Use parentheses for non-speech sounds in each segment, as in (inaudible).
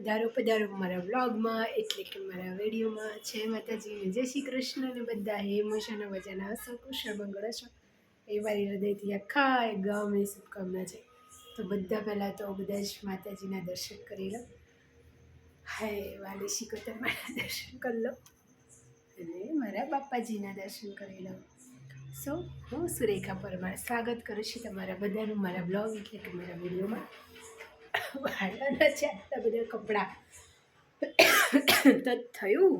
પધારો પધારો મારા વ્લોગમાં એટલે કે મારા વિડીયોમાં. જય માતાજી, જય શ્રી કૃષ્ણ અને બધા. હે મજાના વજાના હશો કુશળ, મંગળ છો એ મારી હૃદયથી આખા એ ગામની શુભકામના છે. તો બધા પહેલાં તો બધા જ માતાજીના દર્શન કરી લો. હાય, વાલી શિકોતર મારા દર્શન કરી લો. અને મારા બાપાજીના દર્શન કરી લો. સો, હું સુરેખા પરમાર. સ્વાગત કરું છું તમારા બધાનું મારા બ્લોગ એટલે કે મારા વિડીયોમાં. વાળવાના છે, આટલા બધા કપડાં. તો થયું.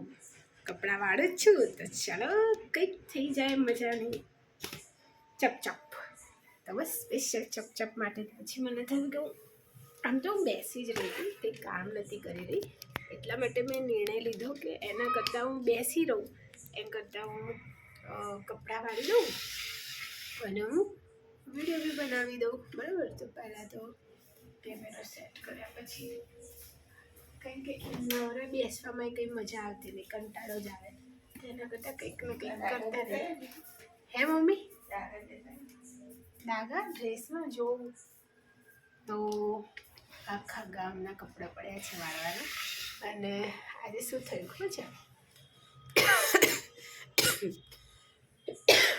કપડાં વાળું છું. તો ચાલો, કંઈક થઈ જાય મજાની. ચપચપ. તો બસ સ્પેશિયલ ચપચપ માટે પછી મને થયું કે હું આમ તો હું બેસી જ રહી હતી, કંઈ કામ નથી કરી રહી. એટલા માટે મેં નિર્ણય લીધો કે એના કરતાં હું બેસી રહું. એમ કરતાં હું કપડાં વાળી દઉં અને હું વીડિયો બી બનાવી દઉં. બરાબર? તો પહેલાં તો કેમેરા સેટ કર્યા પછી. કંઈ કે નવરે બેસવામાં કંઈ મજા આવતી નહીં કંટાળો જ આવે. તેના કરતાં કંઈક ને કંઈક કરતા રહે. હે મમ્મી? દાગા ડ્રેસમાં જોઉં. તો આખા ગામના કપડાં પડ્યા છે વાળવાના. અને આજે શું થયું ખબર છે?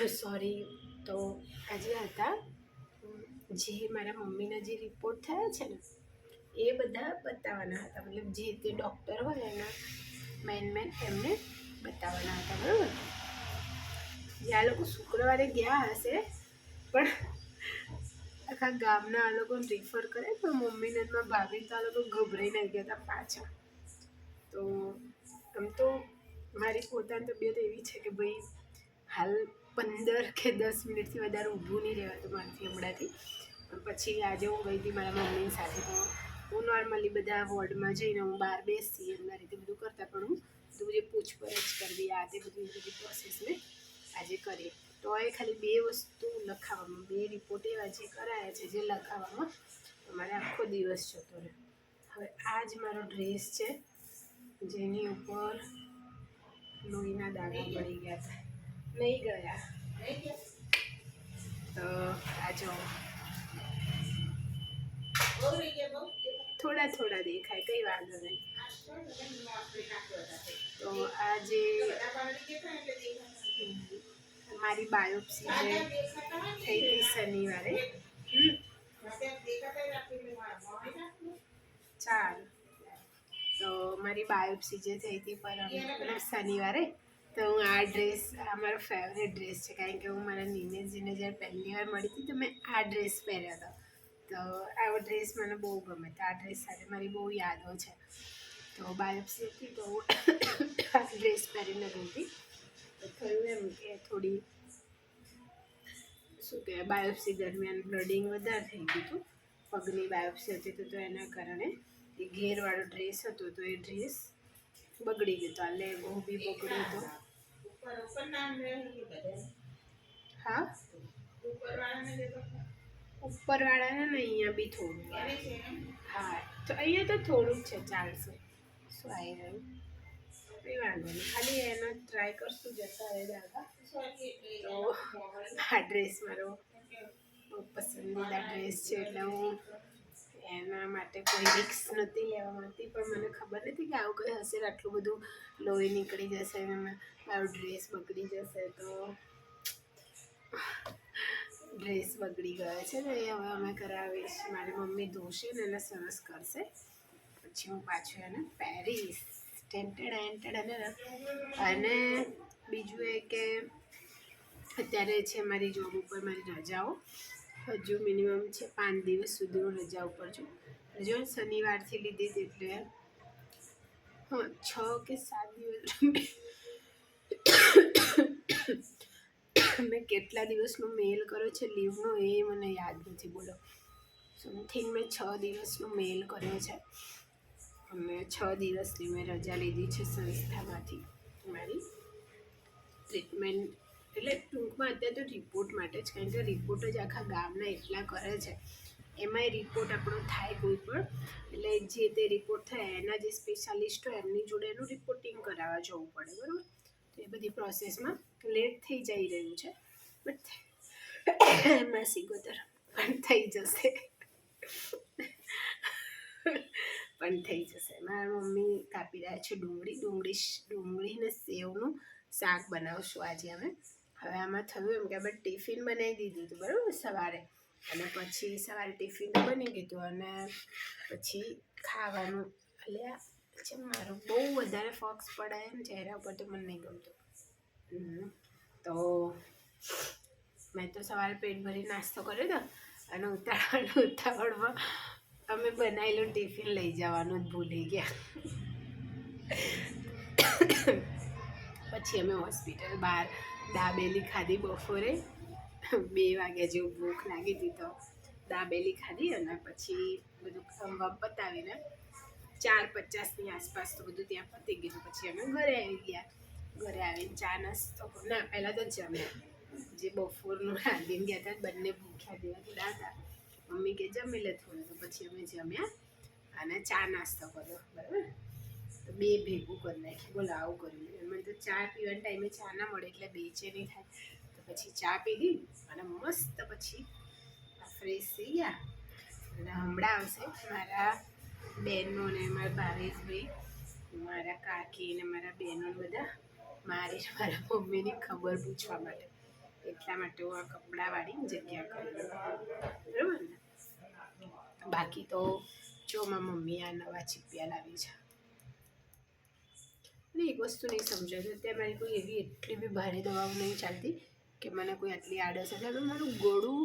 (coughs) સોરી તો આજે હતા જે મારા મમ્મીના જે રિપોર્ટ થયા છે ને, એ બધા બતાવવાના હતા. મતલબ જે તે ડૉક્ટર હોય એના મેન મેન એમને બતાવવાના હતા. બરાબર? જે આ લોકો શુક્રવારે ગયા હશે, પણ આખા ગામના આ લોકોને રિફર કરે તો મમ્મીને એમાં ભાભી તો આ લોકો ગભરાઈને આવી ગયા હતા પાછા. તો આમ તો મારી પોતાની તબિયત એવી છે કે ભાઈ, હાલ પંદર કે દસ મિનિટથી વધારે ઊભું નહીં રહેવાતું મારાથી હમણાંથી. પછી આજે હું ગઈ હતી મારા મમ્મીની સાથે, તો હું નોર્મલી બધા વોર્ડમાં જઈને હું બહાર બેસી એમના રીતે બધું કરતા, પણ હું બધું જે પૂછપરછ કરવી, આ તે બધી બધી પ્રોસેસ મેં આજે કરી તો એ ખાલી બે વસ્તુ લખાવવામાં બે રિપોર્ટ એવા જે કરાયા છે, જે લખાવવામાં તમારે આખો દિવસ જતો રહે હવે આ જ મારો ડ્રેસ છે, જેની ઉપર લોહીના દાણા પડી ગયા હતા. નહીં ગયા. તો આ જો થોડા થોડા દેખાય, કઈ વાંધો નહીં. તો આ જે મારી બાયોપ્સી જે થઈ હતી શનિવારે. ચાલ. તો મારી બાયોપ્સી જે થઈ હતી પર શનિવારે તો હું આ ડ્રેસ આ મારો ફેવરેટ ડ્રેસ છે. કારણ કે હું મારા નીનેજીને જ્યારે પહેલી વાર મળી હતી તો મેં આ ડ્રેસ પહેર્યો હતો. તો આવો ડ્રેસ મને બહુ ગમે તો આ ડ્રેસ સાથે મારી બહુ યાદો છે. તો બાયોપ્સી હતી તો હું આ ડ્રેસ પહેરીને ગઈ તો થયું એમ કે થોડી, શું કહેવાય, બાયોપ્સી દરમિયાન બ્લડિંગ વધારે થઈ ગયું હતું. પગની બાયોપ્સી હતી તો એના કારણે એ ઘેરવાળો ડ્રેસ હતો તો એ ડ્રેસ બગડી ગયું તો આ લેગો બી બગડ્યું હતો હા? ઉપરવાળાને ને અહીંયા બી થોડું. હા, તો અહીંયા તો થોડું જ છે, ચાલશે. શું આવી રહ્યું? કંઈ વાંધો નહીં, ખાલી એનો ટ્રાય કરશું જતા રહે દાદા. તો આ ડ્રેસ મારો પસંદીદા ડ્રેસ છે, એટલે હું એના માટે કોઈ રિક્સ નથી લેવા માંગતી, પણ મને ખબર નથી કે આવું કંઈ હશે આટલું બધું લોહી નીકળી જશે અને મારો ડ્રેસ બગડી જશે તો ડ્રેસ બગડી ગયો છે ને, એ હવે અમે કરાવીશ. મારી મમ્મી ધોશે ને એને સરસ કરશે. પછી હું પાછું એને પહેરીશ. ટેન્ટેડ એન્ટેડ અને અને બીજું એ કે અત્યારે છે મારી જોબ ઉપર મારી રજાઓ. હજુ મિનિમમ છે પાંચ દિવસ સુધી હું રજા ઉપર છું. જો શનિવારથી લીધી એટલે હા, છ કે સાત દિવસ મેં કેટલા દિવસનો મેલ કર્યો છે લીવનો એ મને યાદ નથી, બોલો. સમથિંગ મેં છ દિવસનો મેલ કર્યો છે. અને છ દિવસની મેં રજા લીધી છે સંસ્થામાંથી. મારી ટ્રીટમેન્ટ એટલે ટૂંકમાં અત્યારે તો રિપોર્ટ માટે જ, કારણ કે રિપોર્ટ જ આખા ગામના એટલા કરે છે. એમાંય રિપોર્ટ આપણો થાય કોઈ પણ, એટલે જે તે રિપોર્ટ થાય, એના જે સ્પેશિયાલિસ્ટ હોય, એમની જોડે એનું રિપોર્ટિંગ કરાવવા જવું પડે, બરાબર? તો એ બધી પ્રોસેસમાં લેટ થઈ જઈ રહ્યું છે. બટ એમાં સિગોતર પણ થઈ જશે. પણ થઈ જશે. મારા મમ્મી કાપી રહ્યા છે ડુંગળી. ડુંગળી ડુંગળી ને સેવનું શાક બનાવશું આજે અમે. હવે આમાં થયું એમ કે આપણે ટિફિન બનાવી દીધું હતું બરાબર, સવારે. અને પછી સવારે ટિફિન બની ગયું અને પછી ખાવાનું. એટલે છે મારું, બહુ વધારે ફોક્સ પડે એમ ચહેરા ઉપર તો મને નહીં ગમતું. તો મેં તો સવારે પેટ ભરી નાસ્તો કર્યો હતો અને ઉતાવળ ઉતાવળમાં અમે બનાવેલું ટિફિન લઈ જવાનું જ ભૂલી ગયા. પછી અમે હોસ્પિટલ બહાર દાબેલી ખાધી બપોરે. બે વાગ્યા જેવું ભૂખ લાગી હતી તો દાબેલી ખાધી અને પછી બધું સંભવ પતાવીને ચાર પચાસની આસપાસ તો બધું ત્યાં પતી ગયું. પછી અમે ઘરે આવી ગયા. ઘરે આવીને ચા નાસ્તો ના, પહેલાં તો જમ્યા જે બપોરનું રાંધીને ગયા હતા બંને ભૂખ્યા દેવા થોડા હતા મમ્મી કે જમી લે થોડું. તો પછી અમે જમ્યા અને ચા નાસ્તો કર્યો. બરાબર? બે ભેગું કરી નાખ્યું બોલો આવું કર્યું. મને તો ચા પીવાના ટાઈમે ચા ના મળે એટલે બેચેની થાય. તો પછી ચા પીધી અને મસ્ત પછી ફ્રેશ થઈ ગયા. અને હમણાં આવશે મારા બહેનો ને મારા ભાવેશભાઈ, મારા કાકી ને મારા બહેનો બધા, મારી મારા મમ્મીની ખબર પૂછવા માટે. એટલા માટે હું આ કપડાવાળી જગ્યા કરી બરાબર ને? બાકી તો જો મારા મમ્મી આ નવા ચીપિયા લાવી છે. અને એક વસ્તુ નહીં સમજાતું અત્યારે મારી કોઈ એવી એટલી બી ભારે દવાઓ નહીં ચાલતી કે મને કોઈ આટલી આડસ થાય. હવે મારું ગળું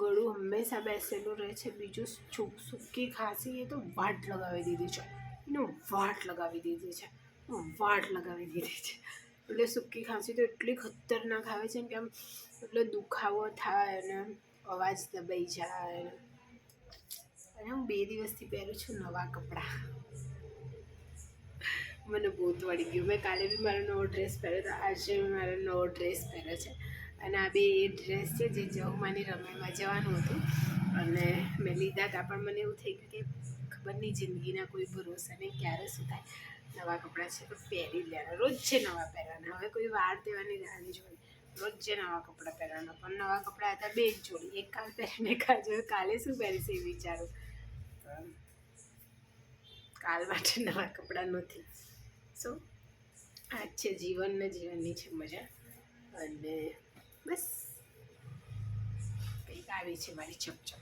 ગળું હંમેશા બેસેલું રહે છે. બીજું સૂકી, ખાંસી, એ તો વાટ લગાવી દીધી છે. એનું વાટ લગાવી દીધી છે. વાટ લગાવી દીધી છે. એટલે સૂકી, ખાંસી તો એટલી ખતરનાક આવે છે કે આમ એટલે દુખાવો થાય અને અવાજ દબાઈ જાય. અને હું બે દિવસથી પહેરું છું નવા કપડાં. મને બહુ જ વળી ગયું. મેં કાલે બી મારો નવો ડ્રેસ પહેર્યો હતો. આજે મારો નવો ડ્રેસ પહેર્યો છે. અને આ બે એ ડ્રેસ છે જે જવમાની રમેમાં જવાનું હતું. અને મેં લીધા હતા. પણ મને એવું થઈ ગયું કે ખબર નહીં, જિંદગીના કોઈ ભરોસા નહીં ક્યારે શું થાય. નવા કપડાં છે તો પહેરી લેવાના. રોજ છે નવા પહેરવાના. હવે કોઈ વાર દેવાની રાહ નહીં જોઈ. રોજ છે નવા કપડાં પહેરવાના. પણ નવા કપડાં હતા બે જ જોડી. એક કાલ પહેરીને કાલ જોયું કાલે શું પહેરીશ એ વિચારું. કાલ માટે નવા કપડાં નથી. સો આ જ છે જીવન ને જીવનની છે મજા. અને બસ, કંઈક આવી છે મારી ચપચપ.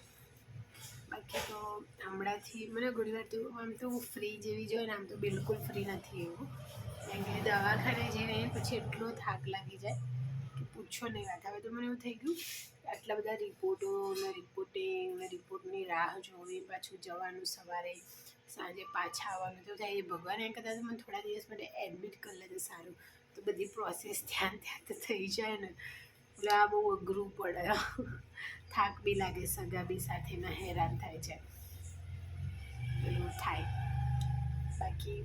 બાકી તો હમણાંથી મને ઘણી વાર તો આમ તો હું ફ્રી જેવી જોઈએ ને, આમ તો બિલકુલ ફ્રી નથી એવું. કારણ કે દવાખાને જઈને પછી એટલો થાક લાગી જાય કે પૂછો નહીં વાત. હવે તો મને એવું થઈ ગયું આટલા બધા રિપોર્ટો ને રિપોર્ટિંગ ને રિપોર્ટની રાહ જોવી, પાછું જવાનું સવારે સાંજે પાછા આવવાનું તો થાય એ ભગવાન એમ કદાચ મને થોડા દિવસ માટે એડમિટ કરી લે તો સારું. તો બધી પ્રોસેસ ધ્યાન ત્યાં તો થઈ જાય ને. એટલે આ બહુ અઘરું પડે. થાક બી લાગે, સગા બી સાથે ના હેરાન થાય છે. એવું થાય. બાકી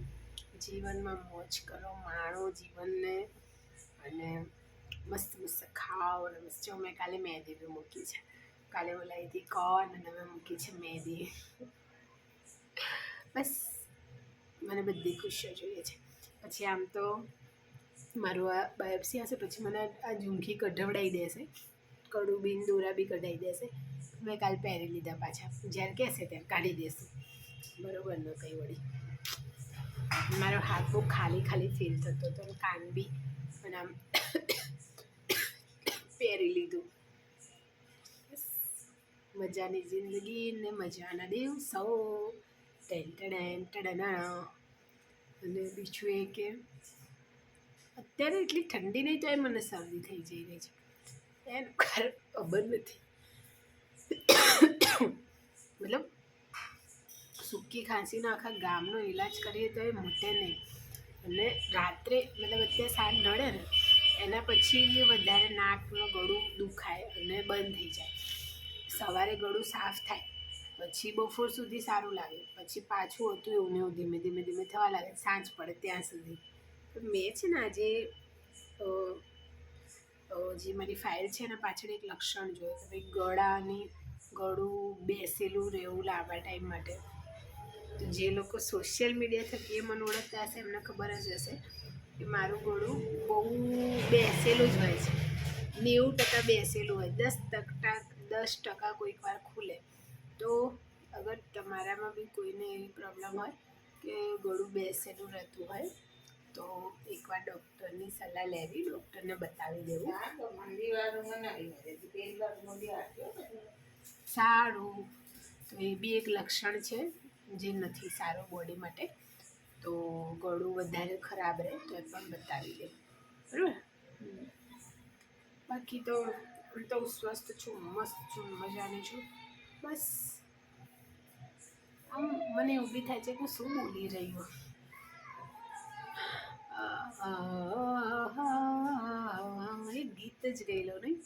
જીવનમાં મોજ કરો, માણો જીવનને અને મસ્ત મસ્ત ખાઓ અને મસ્ત. જો મેં કાલે મહેંદી બી મૂકી છે. કાલે બોલાવી હતી કોન અને મેં મૂકી છે મહેંદી બસ, મને બધી ખુશીઓ જોઈએ છે. પછી આમ તો મારું આ બાયોપ્સી હશે, પછી મને આ ઝુમકી કઢવડાવી દેશે. કડું બીન દોરા બી કઢાવી દેશે. મેં કાલ પહેરી લીધા પાછા. જ્યારે કહેશે ત્યારે કાઢી દેશું. બરોબર ન કંઈ વળી. મારો હાથ બહુ ખાલી ખાલી ફીલ થતો હતો. કાન બી અને આમ પહેરી લીધું. મજાની જિંદગી ને મજાના દિવસો. ટેન ટેડેના અને બીજું એ કે અત્યારે એટલી ઠંડી નહીં તો એ મને શરદી થઈ જઈ રહી છે. એનું કારણ ખબર નથી. મતલબ સૂકી ખાંસીનો આખા ગામનો ઈલાજ કરીએ તો એ મટે નહીં. અને રાત્રે મતલબ અત્યારે સાંજ નડે ને, એના પછી જે વધારે નાકનું ગળું દુખાય અને બંધ થઈ જાય. સવારે ગળું સાફ થાય. પછી બપોર સુધી સારું લાગે. પછી પાછું હતું એવું ને એવું ધીમે ધીમે ધીમે થવા લાગે. સાંજ પડે ત્યાં સુધી. મેં છે ને આજે જે મારી ફાઇલ છે એના પાછળ એક લક્ષણ જોયું કે ભાઈ ગળાની ગળું બેસેલું રહેવું લાંબા ટાઈમ માટે. તો જે લોકો સોશિયલ મીડિયા થકી એ મને ઓળખતા હશે, એમને ખબર જ હશે કે મારું ગળું બહુ બેસેલું જ હોય છે. નેવું ટકા બેસેલું હોય. દસ ટકા દસ ટકા કોઈક વાર ખુલે. તો અગર તમારામાં બી કોઈને એવી પ્રોબ્લેમ હોય કે ગળું બેસેલું રહેતું હોય તો એકવાર ડૉક્ટરની સલાહ લેવી ડૉક્ટરને બતાવી દેવું. સારું. તો એ બી એક લક્ષણ છે જે નથી સારું બોડી માટે. તો ગળું વધારે ખરાબ રહે તો એ પણ બતાવી દે. બરાબર? બાકી તો હું તો સ્વસ્થ છું મસ્ત છું મજાની છું. બસ આમ મને ઊભી થાય છે કે હું શું બોલી રહી હું એક ગીત જ ગયેલો નહીં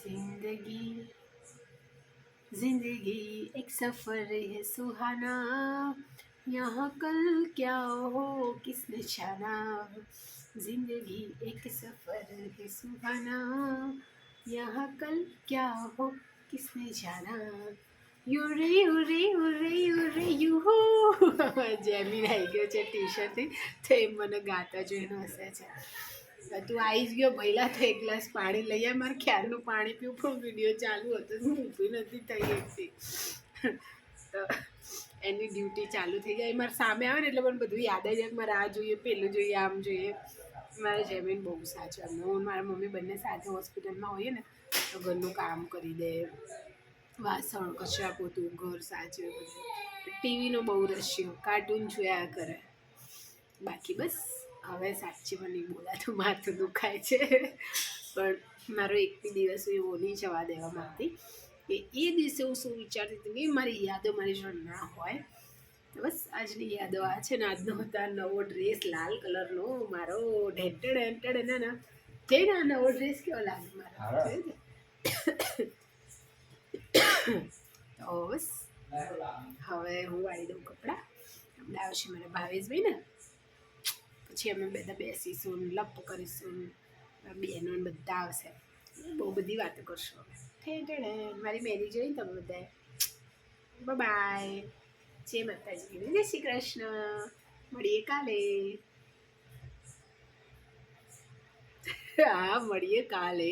जिंदगी जिंदगी एक सफर है सुहाना यहाँ कल क्या हो किसने जाना जिंदगी एक सफर है सुहाना यहाँ कल क्या हो किसने जाना યુરે યુરે યુરે યુરે યુહુ જેમીન આવી ગયો છે ટી શર્ટથી તો એ મને ગાતા જોઈને હસે છે તો તું આવી જ ગયો પહેલાં તો એક ગ્લાસ પાણી લઈ આવ મારે ખ્યાલનું પાણી પીવું પણ વિડીયો ચાલુ હતો હું ઊભી નથી થઈ શકતી તો એની ડ્યુટી ચાલુ થઈ જાય. મારે સામે આવે ને એટલે મને બધું યાદ આવી જાય મારે આ જોઈએ, પેલું જોઈએ, આમ જોઈએ. મારા જમીન બહુ સાચું અમને હું મારા મમ્મી બંને સાથે હોસ્પિટલમાં હોઈએ ને, તો ઘરનું કામ કરી દે. વાસણ કચરા પોતું, ઘર સાચવે બધું. ટીવીનો બહુ રશિયો કાર્ટૂન જોયા કરે. બાકી બસ. હવે સાચી મને બોલાતું માથું દુખાય છે. પણ મારો એક બી દિવસ હું એવો નહીં જવા દેવા માંગતી કે એ દિવસે હું શું વિચારતી હતી કે મારી યાદો મારી જોડે ના હોય. બસ આજની યાદો આ છે ને આજનો હતા નવો ડ્રેસ લાલ કલરનો મારો ઢેંટડ ઢેંટેડ એના ના જઈને આ નવો ડ્રેસ કેવો લાગે મારો? તો બસ હવે હું વાળી દઉં કપડાં. હમણાં આવશે મારા ભાવેશભાઈ ને. પછી અમે બધા બેસીશું લપ કરીશું બહેનો બધા આવશે. બહુ બધી વાતો કરશું અમે. ઠેઠેડે મારી મેરી જોઈ તમે બધા બાય જય માતાજી. જય શ્રી કૃષ્ણ. મળીએ કાલે. હા, મળીએ કાલે.